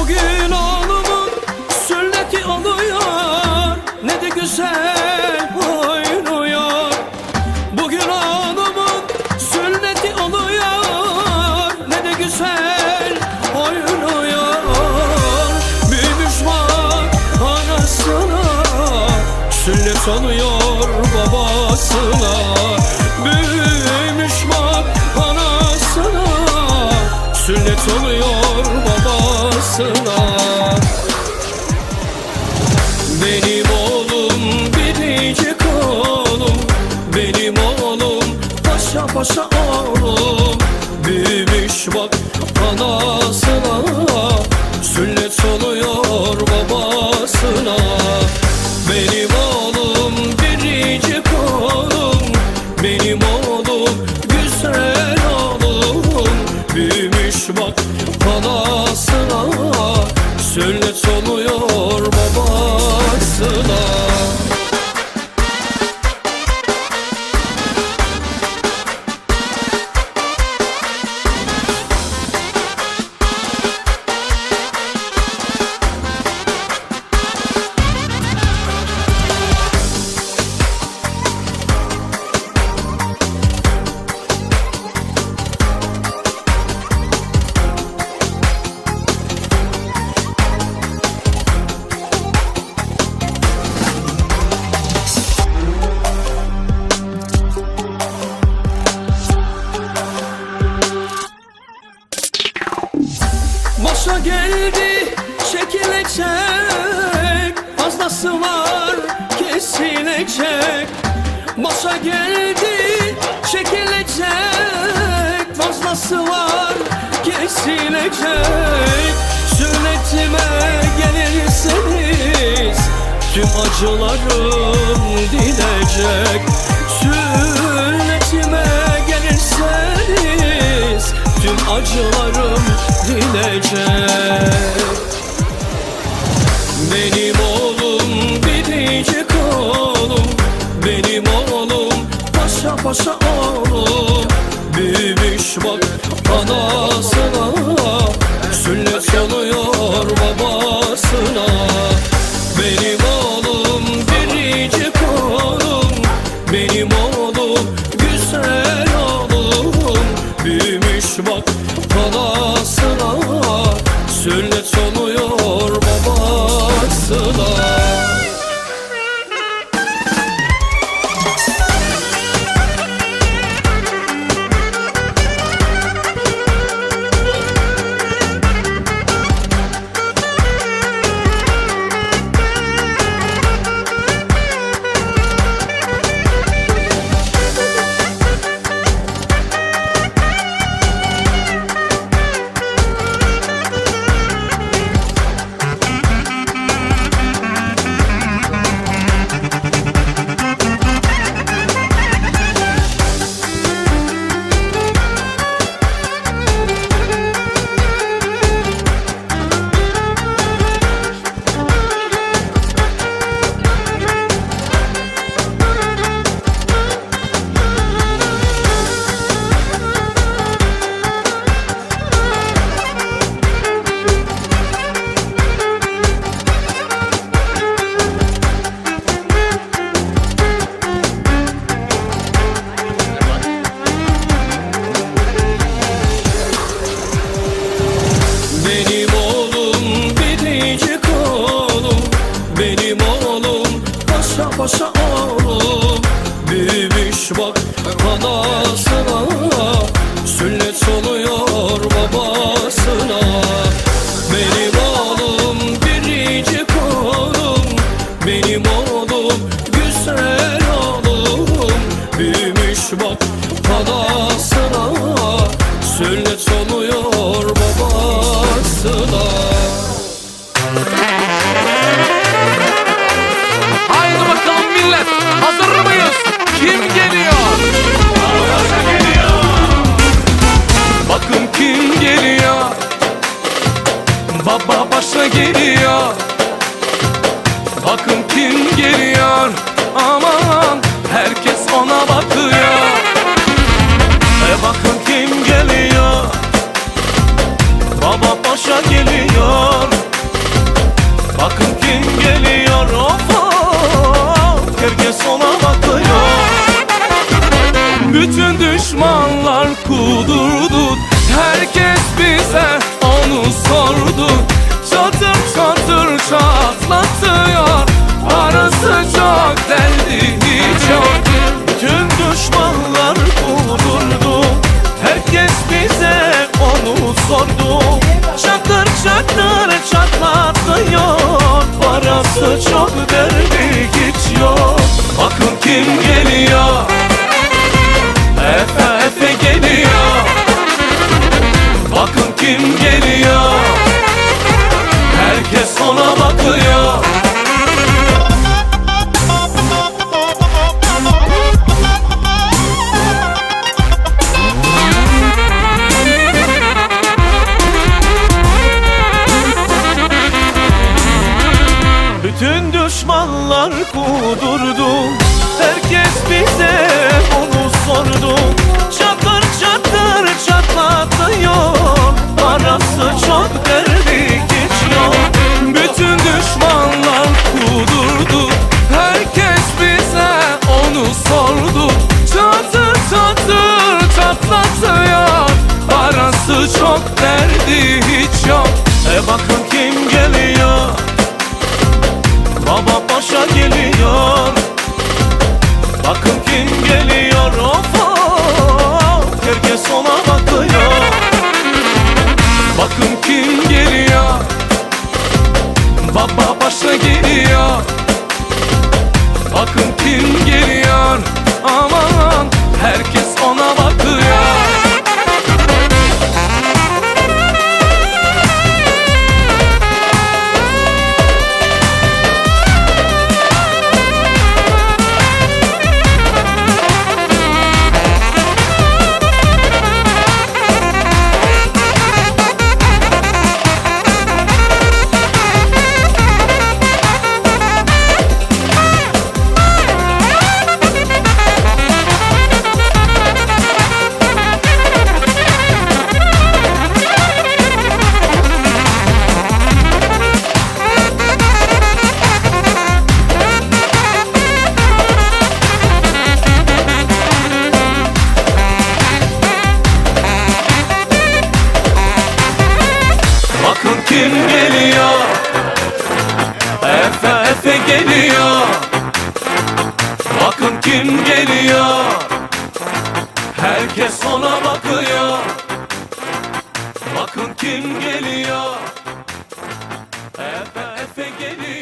Bugün oğlumun sünneti oluyor Ne de güzel oynuyor. Bugün oğlumun sünneti oluyor Ne de güzel oynuyor. Büyümüş bak anasına Sünnet oluyor babasına. Büyümüş bak anasına Sünnet oluyor Benim oğlum biricik oğlum. Benim oğlum paşa paşa oğlum. Büyümüş bak anasına. Sünnet oluyor babasına Var kesilecek. Başa geldi çekilecek. Fazlası var kesilecek. Sünnetime gelirseniz Tüm acılarım dinecek. Sünnetime gelirseniz Tüm acılarım dinecek. Benim oğlum biricik oğlum Benim oğlum paşa paşa oğlum. Büyümüş bak anasına Sünnet oluyor babasına. Benim oğlum biricik oğlum Benim oğlum Parası çok derdi düşmanlar kudurdu Herkes bize onu sordu. Çatır çatır çatlatıyor Parası çok derdi yok Bütün düşmanlar kudurdu Herkes bize onu sordu. Çatır çatır çatlatıyor Parası çok derdi hiç yok. E bakın Efe geliyor. Bakın kim geliyor. Herkes ona bakıyor. Bakın kim geliyor. Efe geliyor